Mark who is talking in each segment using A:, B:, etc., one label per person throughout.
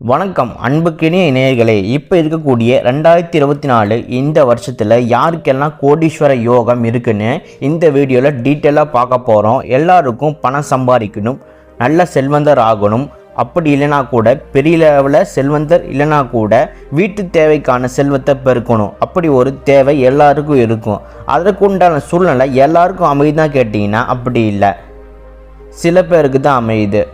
A: வணக்கம் அன்புக்கினிய இணையர்களே இப்போ இருக்கக்கூடிய ரெண்டாயிரத்தி இருபத்தி நாலு இந்த வருஷத்தில் யாருக்கெல்லாம் கோடீஸ்வர யோகம் இருக்குன்னு இந்த வீடியோவில் டீட்டெயிலாக பார்க்க போகிறோம் எல்லாருக்கும் பணம் சம்பாதிக்கணும் நல்ல செல்வந்தர் ஆகணும். அப்படி இல்லைனா கூட பெரிய லெவலில் செல்வந்தர் இல்லைனா கூட வீட்டு தேவைக்கான செல்வத்தை பெருக்கணும். அப்படி ஒரு தேவை எல்லாருக்கும் இருக்கும். அதற்கு உண்டான சூழ்நிலை எல்லாருக்கும் அமைதிதான் கேட்டிங்கன்னா அப்படி இல்லை. சில பேருக்கு தான் அமையுது.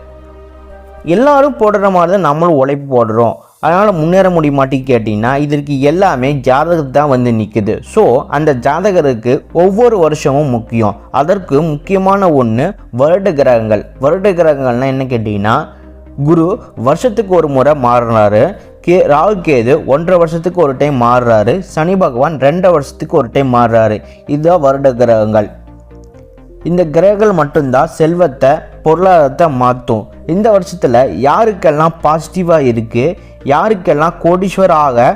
A: எல்லாரும் போடுற மாதிரி தான் நம்மளும் உழைப்பு போடுறோம். அதனால் முன்னேற முடிய கேட்டிங்கன்னா இதற்கு எல்லாமே ஜாதகத்து தான் வந்து நிற்குது ஸோ அந்த ஜாதகருக்கு ஒவ்வொரு வருஷமும் முக்கியம். அதற்கு முக்கியமான ஒன்று வருட கிரகங்கள். வருட கிரகங்கள்னால் என்ன கேட்டிங்கன்னா குரு வருஷத்துக்கு ஒரு முறை மாறுறாரு. கே ராகு கேது ஒன்றரை வருஷத்துக்கு ஒரு டைம் மாறுறாரு. சனி பகவான் ரெண்டரை வருஷத்துக்கு ஒரு டைம் மாறுறாரு. இதுதான் வருட கிரகங்கள். இந்த கிரகங்கள் மட்டும்தான் செல்வத்தை பொருளாதாரத்தை மாற்றும். இந்த வருஷத்தில் யாருக்கெல்லாம் பாசிட்டிவாக இருக்குது யாருக்கெல்லாம் கோடீஸ்வராக ஆக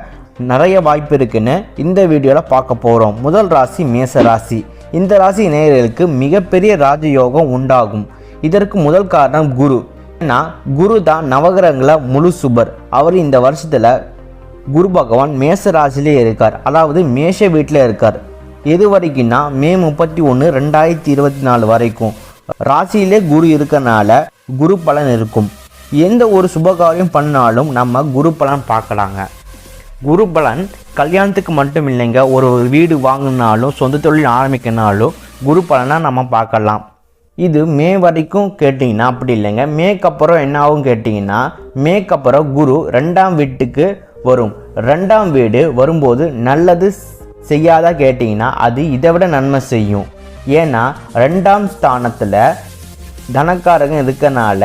A: நிறைய வாய்ப்பு இருக்குன்னு இந்த வீடியோவில் பார்க்க போகிறோம் முதல் ராசி மேச ராசி. இந்த ராசி நேயர்களுக்கு மிகப்பெரிய ராஜயோகம் உண்டாகும். இதற்கு முதல் காரணம் குரு. ஏன்னா குரு தான் நவகிரகங்கள முழு சுபர். அவர் இந்த வருஷத்தில் குரு பகவான் மேச ராசிலே இருக்கார். அதாவது மேஷ வீட்டில் இருக்கார். எது வரைக்கும்னா மே முப்பத்தி ஒன்று ரெண்டாயிரத்தி இருபத்தி நாலு வரைக்கும். ராசியிலே குரு இருக்கனால குரு பலன் இருக்கும். எந்த ஒரு சுபகாரியம் பண்ணாலும் நம்ம குரு பலன் பார்க்கலாங்க. குரு பலன் கல்யாணத்துக்கு மட்டும் இல்லைங்க ஒரு வீடு வாங்கினாலும் சொந்த தொழில் ஆரம்பிக்கனாலும் குரு பலனாக நம்ம பார்க்கலாம். இது மே வரைக்கும் கேட்டிங்கன்னா அப்படி இல்லைங்க. மேக்கப்புறம் என்ன ஆகும் கேட்டிங்கன்னா மேக்கப்புறம் குரு ரெண்டாம் வீட்டுக்கு வரும். ரெண்டாம் வீடு வரும்போது நல்லது செய்யாதா கேட்டிங்கன்னா அது இதை விட நன்மை செய்யும். ஏன்னா ரெண்டாம் ஸ்தானத்தில் தனக்காரங்க இருக்கனால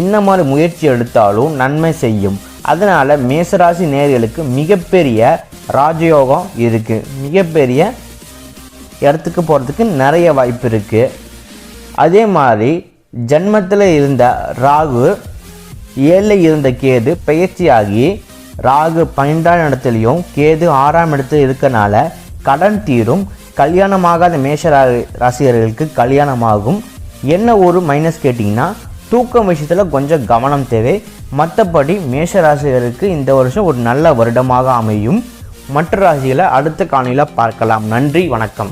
A: என்ன மாதிரி முயற்சி எடுத்தாலும் நன்மை செய்யும். அதனால் மேசராசி நேர்களுக்கு மிகப்பெரிய ராஜயோகம் இருக்குது மிகப்பெரிய இடத்துக்கு போகிறதுக்கு நிறைய வாய்ப்பு இருக்குது அதே மாதிரி ஜன்மத்தில் இருந்த ராகு ஏழில் இருந்த கேது பயிற்சியாகி ராகு பன்னெண்டாம் இடத்துலையும் கேது ஆறாம் இடத்துல இருக்கனால கடன் தீரும். கல்யாணமாகாத மேஷ ரா- ராசியர்களுக்கு கல்யாணமாகும். என்ன ஒரு மைனஸ் கேட்டிங்கன்னா தூக்கம் விஷயத்தில் கொஞ்சம் கவனம் தேவை. மற்றபடி மேஷ ராசிகளுக்கு இந்த வருஷம் ஒரு நல்ல வருடமாக அமையும். மற்ற ராசிகளை அடுத்த காணியில் பார்க்கலாம். நன்றி வணக்கம்.